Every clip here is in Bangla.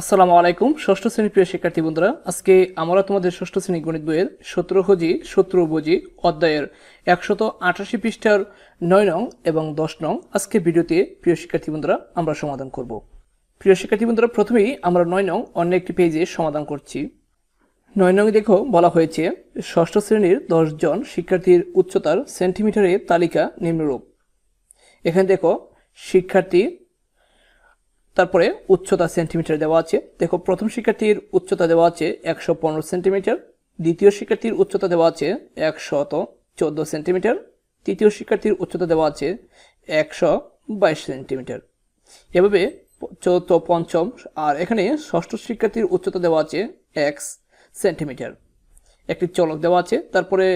আসসালামু আলাইকুম, ষষ্ঠ শ্রেণির প্রিয় শিক্ষার্থী বন্ধুরা। আজকে আমরা তোমাদের ষষ্ঠ শ্রেণি গণিত বইয়ের সতেরো হজি, সতেরো বুঝি অধ্যায়ের একশত আঠাশি পৃষ্ঠার নয় নং এবং দশ নং আজকে ভিডিওতে প্রিয় শিক্ষার্থী বন্ধুরা, আমরা সমাধান করব। প্রিয় শিক্ষার্থী বন্ধুরা, প্রথমেই আমরা নয় নং অন্য একটি পেজে সমাধান করছি। নয় নং দেখো, বলা হয়েছে, ষষ্ঠ শ্রেণির জন শিক্ষার্থীর উচ্চতার সেন্টিমিটারের তালিকা নিম্নরূপ। এখানে দেখো, শিক্ষার্থী তারপরে উচ্চতা সেন্টিমিটার দেওয়া আছে। দেখো, প্রথম শিক্ষার্থীর উচ্চতা দেওয়া আছে একশো পনেরো সেন্টিমিটার, দ্বিতীয় শিক্ষার্থীর উচ্চতা দেওয়া আছে একশত চোদ্দ সেন্টিমিটার, তৃতীয় শিক্ষার্থীর উচ্চতা দেওয়া আছে একশো বাইশ সেন্টিমিটার। এভাবে চতুর্থ পঞ্চম আর এখানে ষষ্ঠ শিক্ষার্থীর উচ্চতা দেওয়া আছে এক্স সেন্টিমিটার। একটি চলক দেওয়া আছে, তারপরে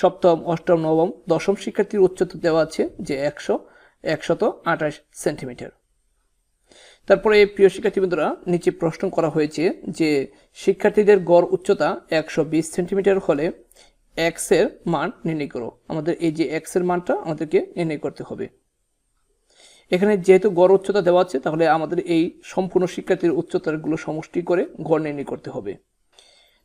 সপ্তম, অষ্টম, নবম, দশম শিক্ষার্থীর উচ্চতা দেওয়া আছে যে একশো একশত আঠাশ সেন্টিমিটার। তারপরে প্রিয় শিক্ষার্থী বন্ধুরা নিচে প্রশ্ন করা হয়েছে যে শিক্ষার্থীদের গড় উচ্চতা একশো বিশ সেন্টিমিটার হলে এক্সের মান নির্ণয় করো। আমাদের এই যে এক্সের মানটা আমাদেরকে নির্ণয় করতে হবে। এখানে যেহেতু গড় উচ্চতা দেওয়া আছে, তাহলে আমাদের এই সম্পূর্ণ শিক্ষার্থীর উচ্চতারগুলো সমষ্টি করে গড় নির্ণয় করতে হবে।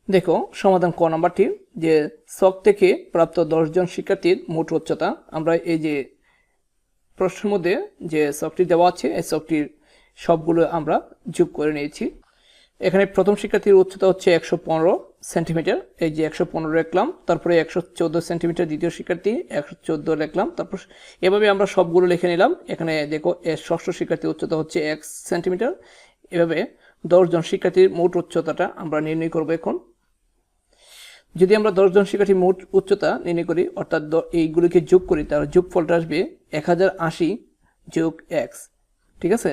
দেখো, সমাধান ক নাম্বারটি, যে শখ থেকে প্রাপ্ত দশজন শিক্ষার্থীর মোট উচ্চতা, আমরা এই যে প্রশ্নের মধ্যে যে শখটি দেওয়া আছে, এই শখটির সবগুলো আমরা যোগ করে নিয়েছি। এখানে প্রথম শিক্ষার্থীর উচ্চতা হচ্ছে একশো পনেরো সেন্টিমিটার। এই যে একশো পনেরো রাখলাম, তারপরে একশো চোদ্দ সেন্টিমিটার দ্বিতীয় শিক্ষার্থী, একশো চোদ্দ রাখলাম, তারপর এভাবে আমরা সবগুলো লিখে নিলাম। এখানে দেখো ষষ্ঠ শিক্ষার্থীর উচ্চতা হচ্ছে এক সেন্টিমিটার। এভাবে দশজন শিক্ষার্থীর মোট উচ্চতাটা আমরা নির্ণয় করব এখন। যদি আমরা দশজন শিক্ষার্থীর মোট উচ্চতা নির্ণয় করি, অর্থাৎ এইগুলিকে যোগ করি, তাহলে যোগফলটা আসবে এক হাজার আশি যোগ এক্স ঠিক আছে?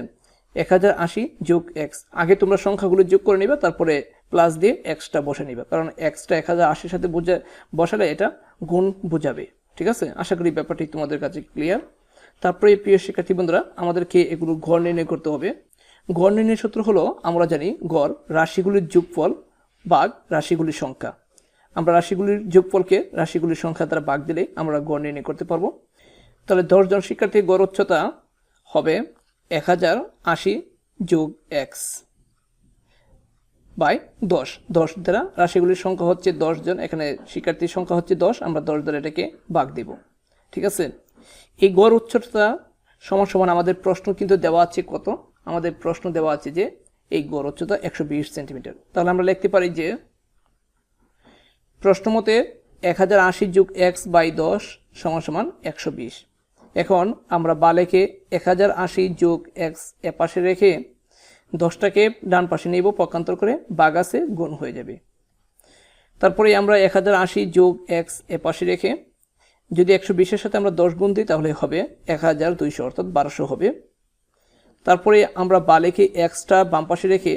এক হাজার আশি যোগ এক্স আগে তোমরা সংখ্যাগুলো যোগ করে নিবে, তারপরে প্লাস দিয়ে এক্সটা বসে নিবে। কারণ এক্সটা এক হাজার আশির সাথে বোঝা, বসালে এটা গুণ বোঝাবে। ঠিক আছে? আশা করি ব্যাপারটি তোমাদের কাছে ক্লিয়ার তারপরে প্রিয় শিক্ষার্থী বন্ধুরা, আমাদেরকে এগুলো গড় নির্ণয় করতে হবে। গড় নির্ণয় সূত্র হলো, আমরা জানি গড় রাশিগুলির যোগফল বাঘ রাশিগুলির সংখ্যা। আমরা রাশিগুলির যোগফলকে রাশিগুলির সংখ্যা দ্বারা বাঘ দিলে আমরা গড় নির্ণয় করতে পারব। তাহলে দশজন শিক্ষার্থীর গড় উচ্চতা হবে এক হাজার আশি যোগ এক্স বাই দশ। দশ দ্বারা রাশিগুলির সংখ্যা হচ্ছে জন, এখানে শিক্ষার্থীর সংখ্যা হচ্ছে দশ, আমরা দশ দ্বারা এটাকে বাগ দেব। ঠিক আছে? এই গড় উচ্চতা সমান সমান আমাদের প্রশ্ন কিন্তু দেওয়া আছে কত? আমাদের প্রশ্ন দেওয়া আছে যে এই গড় উচ্চতা একশো বিশ সেন্টিমিটার। তাহলে আমরা লিখতে পারি যে প্রশ্ন মতে এক হাজার আশি যুগ এক্স বাই দশ সমান সমান একশো বিশ। এখন আমরা বালেকে এক হাজার আশি যোগ এক্স এ পাশে রেখে দশটাকে ডান পাশে নেব, পক্ষান্তর করে বাগাসে গুণ হয়ে যাবে। তারপরে আমরা এক হাজার আশি যোগ এক্স এ পাশে রেখে যদি একশো বিশের সাথে আমরা দশ গুণ দিই, তাহলে হবে এক হাজার দুইশো, অর্থাৎ বারোশো হবে। তারপরে আমরা বালেকে এক্সটা বাম পাশে রেখে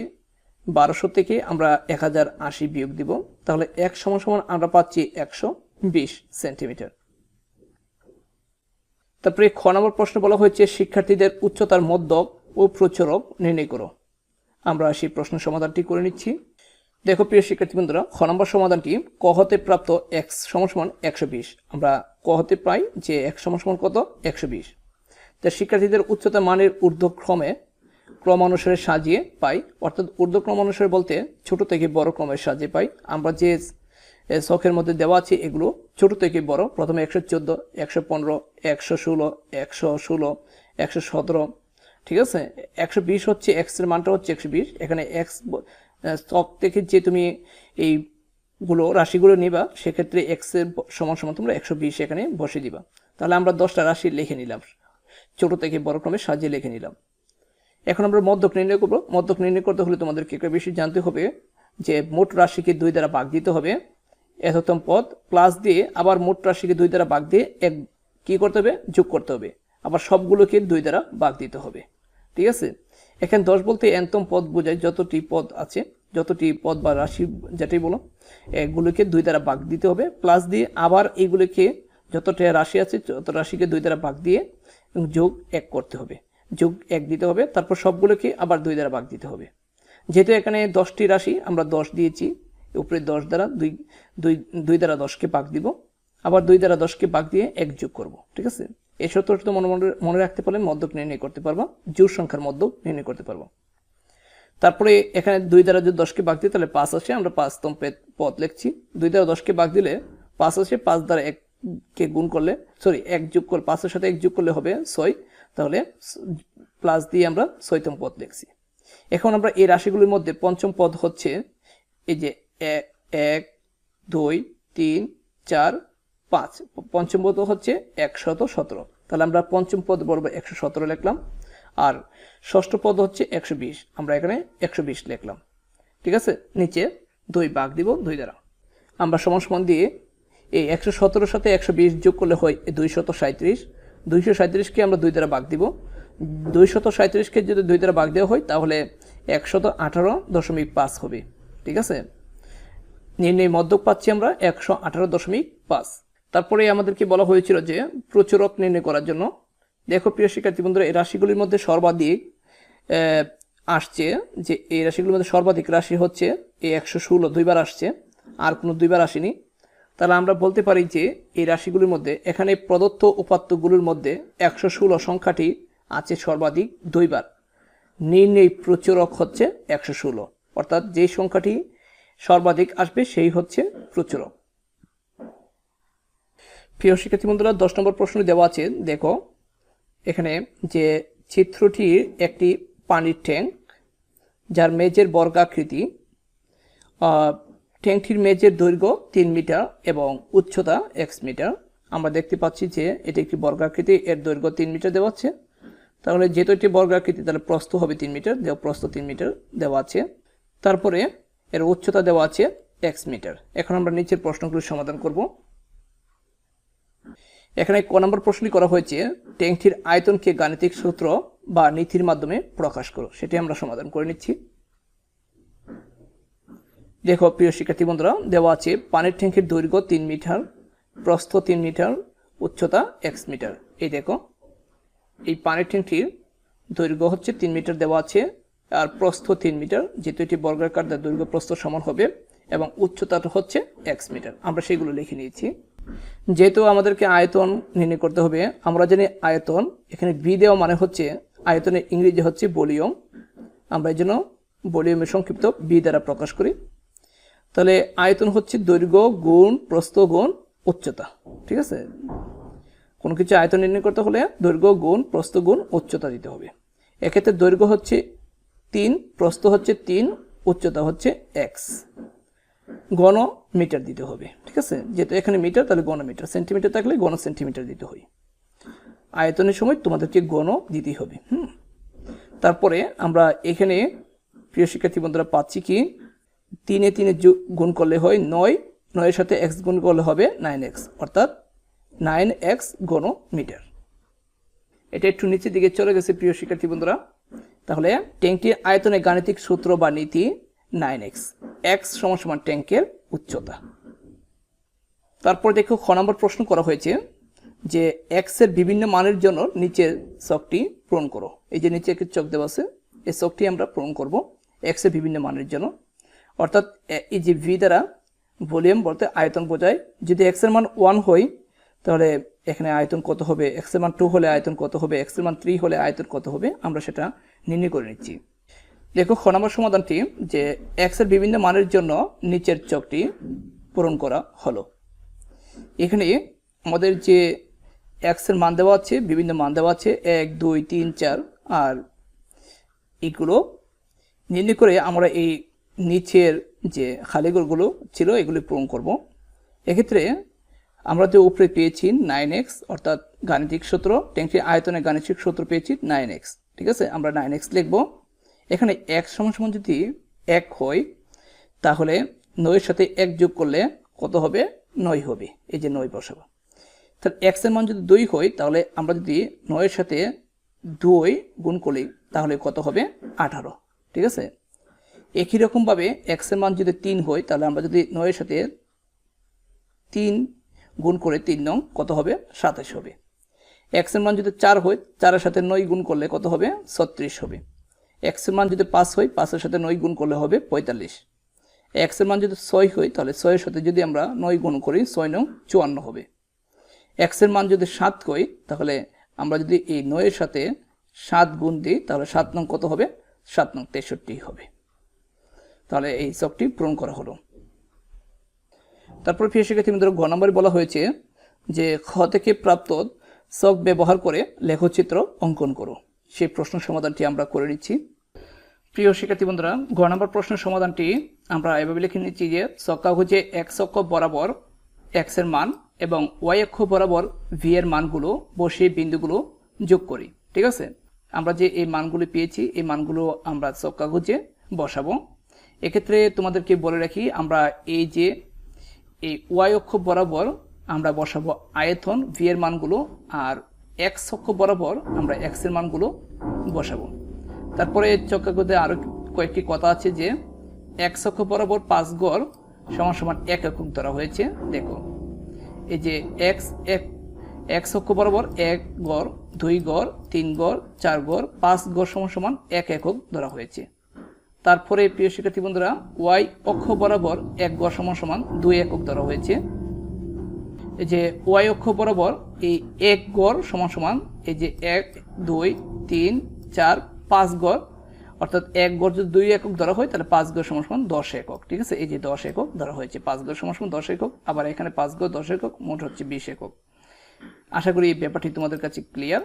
বারোশো থেকে আমরা এক হাজার আশি বিয়োগ দিব, তাহলে এক সমান সমান আমরা পাচ্ছি একশো বিশ সেন্টিমিটার। তারপরে খ নম্বর প্রশ্ন বলা হয়েছে, শিক্ষার্থীদের উচ্চতার মধ্যক ও প্রচুরক নির্ণয় করো। আমরা সেই প্রশ্ন সমাধানটি করে নিচ্ছি। দেখো, প্রিয় শিক্ষার্থী বন্ধুরা, খ নম্বর সমাধানটি ক হতে প্রাপ্ত এক্স সমান একশো বিশ। আমরা ক হতে পাই যে এক সমসমান কত? একশো বিশ। তা শিক্ষার্থীদের উচ্চতা মানের ঊর্ধ্বক্রমে ক্রমানুসারে সাজিয়ে পাই, অর্থাৎ ঊর্ধ্বক্রম অনুসারে বলতে ছোট থেকে বড় ক্রমে সাজিয়ে পাই। আমরা যে শখের মধ্যে দেওয়া আছে এগুলো। ছোট থেকে বড়। প্রথমে একশো চোদ্দ, একশো পনেরো, একশো ষোলো একশো ষোলো, একশো সতেরো, ঠিক আছে? একশো বিশ হচ্ছে এক্সের মানটা হচ্ছে একশো বিশ। এখানে এক্স শখ থেকে যে তুমি এইগুলো, রাশিগুলো নিবা, সেক্ষেত্রে এক্সের সমান সমান তোমরা একশো বিশ এখানে বসে দিবা। তাহলে আমরা দশটা রাশি লিখে নিলাম। ছোট থেকে বড় ক্রমে সাজিয়ে লিখে নিলাম। এখন আমরা মধ্যক নির্ণয় করব। মধ্যক নির্ণয় করতে হলে তোমাদেরকে একটা বেশি জানতে হবে যে মোট রাশিকে দুই দ্বারা ভাগ দিতে হবে। এততম পদ প্লাস দিয়ে আবার মোট রাশিকে দুই দ্বারা ভাগ দিয়ে এক কী করতে হবে? যোগ করতে হবে। আবার সবগুলোকে দুই দ্বারা ভাগ দিতে হবে। ঠিক আছে? এখানে দশ বলতে এনতম পদ বোঝায় যতটি পদ আছে, যতটি পদ বা রাশি যেটাই বলো, এগুলোকে দুই দ্বারা ভাগ দিতে হবে। প্লাস দিয়ে আবার এইগুলোকে যতটা রাশি আছে, যত রাশিকে দুই দ্বারা ভাগ দিয়ে যোগ এক করতে হবে। যোগ এক দিতে হবে, তারপর সবগুলোকে আবার দুই দ্বারা ভাগ দিতে হবে। যেহেতু এখানে দশটি রাশি, আমরা দশ দিয়েছি উপরে দশ দ্বারা দুই দুই দুই দ্বারা দশকে পাক দিব। আবার দুই দ্বারা দশকে পাক দিয়ে এক যোগ করব, ঠিক আছে? এই সূত্রটা মনে মনে রাখতে পারলে মধ্যক নির্ণয় করতে পারবা জোর সংখ্যার মদ্যক নির্ণয় করতে পারব। তারপরে এখানে দুই দ্বারা যদি দশকে ভাগ দিই, তাহলে পাঁচ আসে, আমরা পাঁচতম পদ লিখছি। দুই দ্বারা দশকে ভাগ দিলে পাঁচ আসে, পাঁচ দ্বারা এককে গুণ করলে সরি এক যোগ করলে পাঁচের সাথে এক যোগ করলে হবে ছয়, তাহলে প্লাস দিয়ে আমরা ছয়তম পদ লিখছি। এখন আমরা এই রাশিগুলির মধ্যে পঞ্চম পদ হচ্ছে এই যে এ- এক, দুই, তিন, চার, পাঁচ। পঞ্চম পদ হচ্ছে একশত সতেরো। তাহলে আমরা পঞ্চম পদ বরাবর একশো সতেরো লিখলাম। আর ষষ্ঠ পদ হচ্ছে একশো বিশ। আমরা এখানে একশো বিশ লিখলাম। ঠিক আছে? নিচে দুই বাঘ দিব, দুই দ্বারা। আমরা সমান সমান দিয়ে এই একশো সতেরোর সাথে একশো বিশ যোগ করলে হয় দুইশত সাঁত্রিশ দুইশো সাঁত্রিশকে আমরা দুই দ্বারা বাঘ দিব। দুইশত সাঁত্রিশকে যদি দুই দ্বারা বাঘ দেওয়া হয়, তাহলে একশত আঠারো দশমিক পাঁচ হবে। ঠিক আছে? নির্ণয় মধ্যক পাচ্ছি আমরা একশো আঠারো দশমিক পাঁচ। তারপরে আমাদেরকে বলা হয়েছিল যে প্রচুরক নির্ণয় করার জন্য। দেখো প্রিয় শিক্ষার্থী বন্ধুরা, এই রাশিগুলির মধ্যে সর্বাধিক আসছে যে এই রাশিগুলির মধ্যে সর্বাধিক রাশি হচ্ছে এই একশো ষোলো, দুইবার আসছে, আর কোনো দুইবার আসেনি। তাহলে আমরা বলতে পারি যে এই রাশিগুলির মধ্যে এখানে প্রদত্ত উপাত্তগুলির মধ্যে একশো ষোলো সংখ্যাটি আছে সর্বাধিক দুইবার। নির্ণয় প্রচুরক হচ্ছে একশো ষোলো। অর্থাৎ যে সংখ্যাটি সর্বাধিক আসবে সেই হচ্ছে প্রচুরক। প্রিয় শিক্ষার্থী বন্ধুরা, দশ নম্বর প্রশ্ন দেওয়া আছে। দেখো, এখানে যে চিত্রটির একটি পানির ট্যাঙ্ক, যার মেজের বর্গাকৃতি ট্যাঙ্কটির মেজের দৈর্ঘ্য তিন মিটার এবং উচ্চতা এক্স মিটার। আমরা দেখতে পাচ্ছি যে এটি একটি বর্গাকৃতি, এর দৈর্ঘ্য তিন মিটার দেওয়া আছে। তাহলে যেহেতু একটি বর্গাকৃতি, তাহলে প্রস্থ হবে তিন মিটার দেওয়া প্রস্থ তিন মিটার দেওয়া আছে। তারপরে এর উচ্চতা দেওয়া আছে এক্স মিটার এখন আমরা নিচের প্রশ্নগুলির সমাধান করব। এখানে ক নম্বর প্রশ্নটি করা হয়েছে ট্যাঙ্কটির আয়তনকে গাণিতিক সূত্র বা নীতির মাধ্যমে প্রকাশ করো। সেটি আমরা সমাধান করে নিচ্ছি। দেখো, প্রিয় শিক্ষার্থী বন্ধুরা, দেওয়া আছে পানির ট্যাঙ্কের দৈর্ঘ্য তিন মিটার, প্রস্থ তিন মিটার, উচ্চতা এক্স মিটার এই দেখো, এই পানির ট্যাঙ্কটির দৈর্ঘ্য হচ্ছে তিন মিটার দেওয়া আছে। আর প্রস্থ তিন মিটার, যেহেতু এটি বর্গাকার তার দৈর্ঘ্য প্রস্থ সমান হবে, এবং উচ্চতাটা হচ্ছে এক্স মিটার। আমরা সেগুলো লিখে নিয়েছি। যেহেতু আমাদেরকে আয়তন নির্ণয় করতে হবে, আমরা জানি আয়তন, এখানে বি দেওয়া মানে হচ্ছে আয়তনের ইংরেজি হচ্ছে ভলিউম। আমরা এই জন্য ভলিউমের সংক্ষিপ্ত বি দ্বারা প্রকাশ করি। তাহলে আয়তন হচ্ছে দৈর্ঘ্য গুণ প্রস্থ গুণ উচ্চতা, ঠিক আছে? কোনো কিছু আয়তন নির্ণয় করতে হলে দৈর্ঘ্য গুণ প্রস্থ গুণ উচ্চতা দিতে হবে। এক্ষেত্রে দৈর্ঘ্য হচ্ছে তিন, প্রস্থ হচ্ছে তিন, উচ্চতা হচ্ছে এক্স। গণ মিটার দিতে হবে, ঠিক আছে? যেহেতু এখানে মিটার, তাহলে গণ মিটার সেন্টিমিটার থাকলে গণ সেন্টিমিটার দিতে হয়। আয়তনের সময় তোমাদেরকে গণ দিতেই হবে, হুম? তারপরে আমরা এখানে, প্রিয় শিক্ষার্থী বন্ধুরা, পাচ্ছি কি? তিনে তিনে গুণ করলে হয় নয়, নয়ের সাথে এক্স গুণ করলে হবে নাইন এক্স, অর্থাৎ নাইন এক্স গণ মিটার এটা একটু নিচের দিকে চলে গেছে, প্রিয় শিক্ষার্থী বন্ধুরা। তাহলে ট্যাঙ্কটির আয়তনে গাণিতিক সূত্র বা নীতি নাইন এক্স এক্স সমান সমান ট্যাঙ্কের উচ্চতা। তারপর দেখো খ নম্বর প্রশ্ন করা হয়েছে যে এক্সের বিভিন্ন মানের জন্য নিচের চকটি পূরণ করো। এই যে নিচে একটি চক দেওয়া আছে, এই চকটি আমরা পূরণ করব এক্সের বিভিন্ন মানের জন্য। অর্থাৎ এই যে ভি দ্বারা ভলিউম বলতে আয়তন বোঝায়। যদি এক্সের মান ওয়ান হয়, তাহলে এখানে আয়তন কত হবে? এক্সের মান টু হলে আয়তন কত হবে? এক্সের মান থ্রি হলে আয়তন কত হবে? আমরা সেটা নির্ণয় করে নিচ্ছি। দেখো, খ নম্বর সমাধানটি যে এক্সের বিভিন্ন মানের জন্য নিচের চকটি পূরণ করা হলো। এখানে আমাদের যে এক্সের মান দেওয়া আছে, বিভিন্ন মান দেওয়া আছে, এক, দুই, তিন, চার, আর এগুলো নির্ণয় করে আমরা এই নিচের যে খালিগরগুলো ছিল, এগুলি পূরণ করব। এক্ষেত্রে আমরা যে উপরে পেয়েছি নাইন এক্স অর্থাৎ গাণিতিক সূত্র ট্যাঙ্কটির আয়তনে গাণিতিক সূত্র পেয়েছি নাইন এক্স ঠিক আছে? আমরা নাইন এক্স লিখব। এখানে এক সমান সমান যদি এক হয়, তাহলে নয়ের সাথে এক যোগ করলে কত হবে? নয় হবে। এই যে নয় বসাবো। তাহলে এক্সের মান যদি দুই হয়, তাহলে আমরা যদি নয়ের সাথে দুই গুণ করি, তাহলে কত হবে? আঠারো। ঠিক আছে? একই রকমভাবে এক্সের মান যদি তিন হয়, তাহলে আমরা যদি নয়ের সাথে তিন গুণ করে তিন নং, কত হবে? সাতাশ হবে। এক্সের মান যদি চার হয়, চারের সাথে নয় গুণ করলে কত হবে? ছত্রিশ হবে। এক্সের মান যদি পাঁচ হয়, পাঁচের সাথে নয় গুণ করলে হবে পঁয়তাল্লিশ। এক্সের মান যদি ছয় হয়, তাহলে ছয়ের সাথে যদি আমরা নয় গুণ করি, ছয় নং চুয়ান্ন হবে। এক্সের মান যদি সাত কই, তাহলে আমরা যদি এই নয়ের সাথে সাত গুণ দিই, তাহলে সাত নং কত হবে? সাত নং তেষট্টি হবে। তাহলে এই চকটি পূরণ করা হলো। তারপর প্রিয় শিক্ষার্থী বন্ধুরা গ নম্বরে বলা হয়েছে যে, খ থেকে প্রাপ্ত চক ব্যবহার করে লেখচিত্র অঙ্কন করো। সেই প্রশ্ন সমাধানটি আমরা করে নিচ্ছি। প্রিয় শিক্ষার্থী বন্ধুরা গ নম্বর প্রশ্নের সমাধানটি আমরা এভাবে লিখে নিচ্ছি যে চক কাগজে এক অক্ষ বরাবর এক্সের মান এবং ওয়াই অক্ষ বরাবর ভি এর মানগুলো বসিয়ে বিন্দুগুলো যোগ করি, ঠিক আছে? আমরা যে এই মানগুলো পেয়েছি, এই মানগুলো আমরা চক কাগজে বসাবো। এক্ষেত্রে তোমাদেরকে বলে রাখি, আমরা এই যে এই ওয়াই অক্ষ বরাবর আমরা বসাবো আয়তন ভি এর মানগুলো, আর এক্স অক্ষ বরাবর আমরা এক্সের মানগুলো বসাবো। তারপরে চক্রাগতে আরও কয়েকটি কথা আছে যে এক্স অক্ষ বরাবর পাঁচ গড় সমান সমান এক একক ধরা হয়েছে। দেখো, এই যে এক্স এক এক্স অক্ষ বরাবর এক গড়, দুই গড়, তিন গড়, চার গড়, পাঁচ গড় সমান সমান এক একক ধরা হয়েছে। তারপরে প্রিয় শিক্ষার্থী বন্ধুরা ওয়াই অক্ষ বরাবর এক গড় সমান সমান দুই একক ধরা হয়েছে। এই যে ওয়াই অক্ষ বরাবর এই এক গড় সমান সমান এই যে এক, দুই, তিন, চার, পাঁচ গড়। অর্থাৎ এক গড় যদি দুই একক ধরা হয়, তাহলে পাঁচ গড় সমান সমান দশ একক, ঠিক আছে? এই যে দশ একক ধরা হয়েছে, পাঁচ গড় সমান সমান দশ একক, আবার এখানে পাঁচ গড় দশ একক, মোট হচ্ছে বিশ একক। আশা করি এই ব্যাপারটি তোমাদের কাছে ক্লিয়ার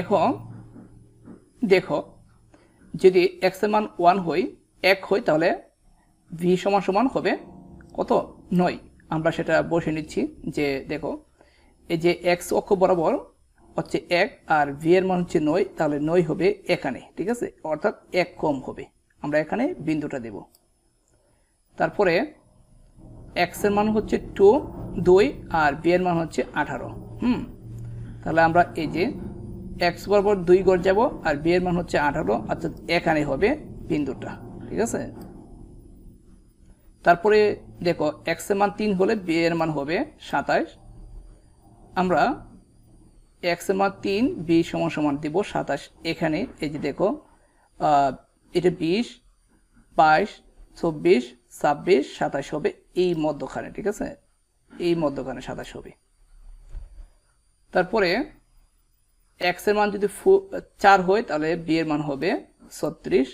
এখন দেখো, যদি এক্সের মান ওয়ান হয়, এক হয়, তাহলে ভি সমান সমান হবে কত? নয়। আমরা সেটা বসে নিচ্ছি যে দেখো, এই যে এক্স অক্ষ বরাবর হচ্ছে এক আর ভি এর মান হচ্ছে নয়, তাহলে নয় হবে এখানে, ঠিক আছে? অর্থাৎ এক কম হবে। আমরা এখানে বিন্দুটা দেব। তারপরে এক্সের মান হচ্ছে টু দুই আর বি এর মান হচ্ছে আঠারো, হুম? তাহলে আমরা এই যে এক্স বরাবর দুই গড় যাব আর বি এর মান হচ্ছে আঠারো, অর্থাৎ এখানে হবে বিন্দুটা, ঠিক আছে? তারপরে দেখো এক্সের মান তিন হলে বি এর মান হবে সাতাইশ আমরা এক্সের মান তিন বি সমান সমান দিব সাতাশ। এখানে এই যে দেখো এটা বিশ, বাইশ, চব্বিশ, ছাব্বিশ, সাতাশ হবে। এই মধ্যখানে, ঠিক আছে? এই মধ্যখানে সাতাশ হবে। তারপরে এক্সের মান যদি চার হয়, তাহলে বি এর মান হবে ছত্রিশ।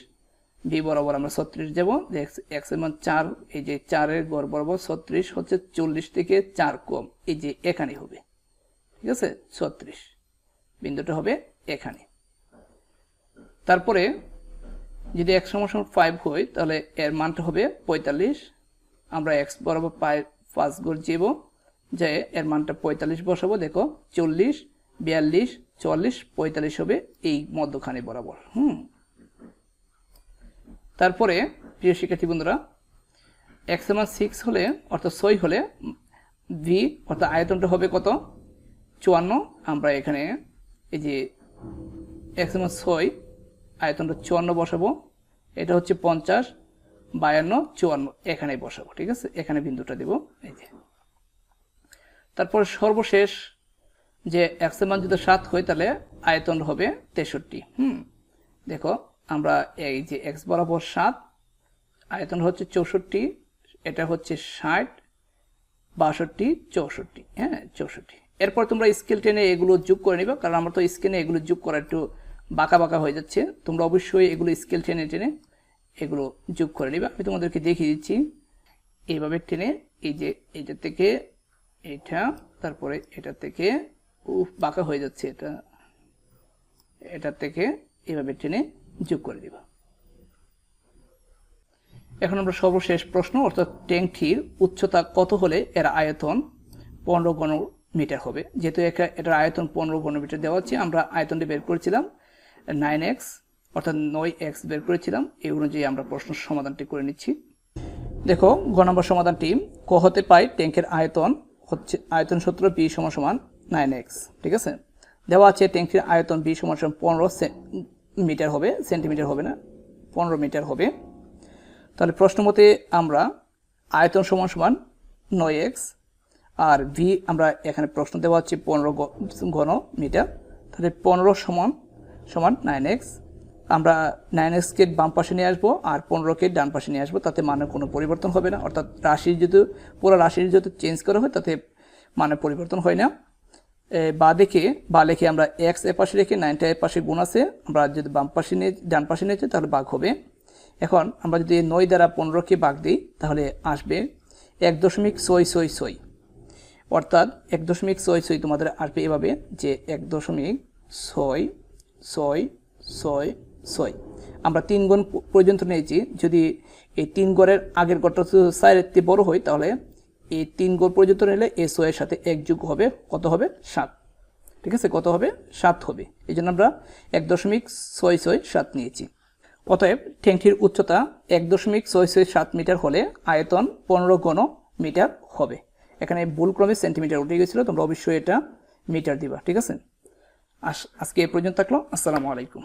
বি বরাবর আমরা ছত্রিশ যাব এক্সের মান চার, এই যে চারের গড় বরাবর ছত্রিশ হচ্ছে চল্লিশ থেকে চার কম, এই যে এখানে হবে। ঠিক আছে? ছত্রিশ। বিন্দুটা হবে এখানে। তারপরে যদি এক্স সমান ফাইভ হয়, তাহলে এর মানটা হবে পঁয়তাল্লিশ। আমরা এক্স বরাবর পাই পাঁচ গড় যাব যে এর মানটা পঁয়তাল্লিশ বসাবো, দেখো, চল্লিশ, বিয়াল্লিশ, চুয়াল্লিশ, পঁয়তাল্লিশ হবে এই মধ্যখানে বরাবর। হুম? তারপরে, প্রিয় শিক্ষার্থী বন্ধুরা এক্সের মান সিক্স হলে, অর্থাৎ ছয় হলে ভি অর্থাৎ আয়তনটা হবে কত? চুয়ান্ন। আমরা এখানে এই যে এক্সের মান ছয়, আয়তনটা চুয়ান্ন বসাবো। এটা হচ্ছে পঞ্চাশ, বায়ান্ন, চুয়ান্ন। এখানে বসাবো, ঠিক আছে? এখানে বিন্দুটা দেব, এই যে। তারপর সর্বশেষ, যে এর মান যদি সাত হয়, তাহলে আয়তন হবে তেষট্টি। হুম? দেখো আমরা এই যে এক্স বরাবর সাত, আয়তন হচ্ছে চৌষট্টি, এটা হচ্ছে ষাট, বাষট্টি, চৌষট্টি হ্যাঁ চৌষট্টি। এরপর তোমরা স্কেল টেনে এগুলো যোগ করে নিবে, কারণ আমরা তো স্কেনে এগুলো যোগ করা একটু বাঁকা বাঁকা হয়ে যাচ্ছে। তোমরা অবশ্যই এগুলো স্কেল টেনে টেনে এগুলো যোগ করে নিবে। আমি তোমাদেরকে দেখিয়ে দিচ্ছি। এইভাবে টেনে এই যে এটা থেকে এটা, তারপরে এটা থেকে, উফ, বাঁকা হয়ে যাচ্ছে এটা। এটা থেকে এভাবে টেনে যোগ করে দিবা। এখন আমরা সর্বশেষ প্রশ্ন, অর্থাৎ ট্যাঙ্কটির উচ্চতা কত হলে এর আয়তন পনেরো ঘন মিটার হবে? যেহেতু এটার আয়তন পনেরো ঘন মিটার দেওয়া হচ্ছে, আমরা আয়তনটি বের করেছিলাম নাইন এক্স, অর্থাৎ নয় এক্স বের করেছিলাম। এই অনুযায়ী আমরা প্রশ্ন সমাধানটি করে নিচ্ছি। দেখো, গ নম্বর সমাধানটি, ক হতে পাই ট্যাঙ্কের আয়তন হচ্ছে, আয়তন সূত্র বি সমান সমান নাইন এক্স, ঠিক আছে? দেওয়া আছে ট্যাঙ্কির আয়তন বি সমান সমান পনেরো মিটার হবে, সেন্টিমিটার হবে না, পনেরো মিটার হবে। তাহলে প্রশ্ন মতে আমরা আয়তন সমান সমান নয় এক্স আর ভি, আমরা এখানে প্রশ্ন দেওয়া হচ্ছে পনেরো ঘন মিটার। তাহলে পনেরো সমান সমান নাইন এক্স। আমরা নাইন এক্সকে বাম পাশে নিয়ে আসব আর পনেরোকে ডান পাশে নিয়ে আসব, তাতে মানের কোনো পরিবর্তন হবে না। অর্থাৎ রাশির যদি পুরো রাশির যদি চেঞ্জ করা হয়, তাতে মানের পরিবর্তন হয় না। বা দেখে বা লেখে আমরা এক্স এ পাশে রেখে নাইনটা এর পাশে গুণ আছে, আমরা যদি বাম পাশে নিয়ে, ডান পাশে নিয়েছি তাহলে বাঘ হবে। এখন আমরা যদি নয় দ্বারা পনেরোকে ভাগ দিই, তাহলে আসবে এক দশমিক ছয় ছয় ছয়। অর্থাৎ এক দশমিক ছয় ছয় তোমাদের আসবে এভাবে যে এক দশমিক ছয় ছয় ছয় ছয়। আমরা তিন গুণ পর্যন্ত নিয়েছি, যদি এই তিন গড়ের আগের গড়টা চারের বড় হয়, তাহলে এই তিন গড় পর্যন্ত নিলে এই ছয়ের সাথে এক যুগ হবে। কত হবে? সাত। ঠিক আছে? কত হবে? সাত হবে। এই জন্য আমরা এক দশমিক ছয় ছয় সাত নিয়েছি। অতএব ট্যাঙ্কটির উচ্চতা এক দশমিক ছয় ছয় সাত মিটার হলে আয়তন পনেরো ঘন মিটার হবে। এখানে ভুলক্রমে সেন্টিমিটার উঠে গেছিল তোমরা অবশ্যই এটা মিটার দিবা। ঠিক আছে? আজকে এ পর্যন্ত থাকল। আসসালামু আলাইকুম।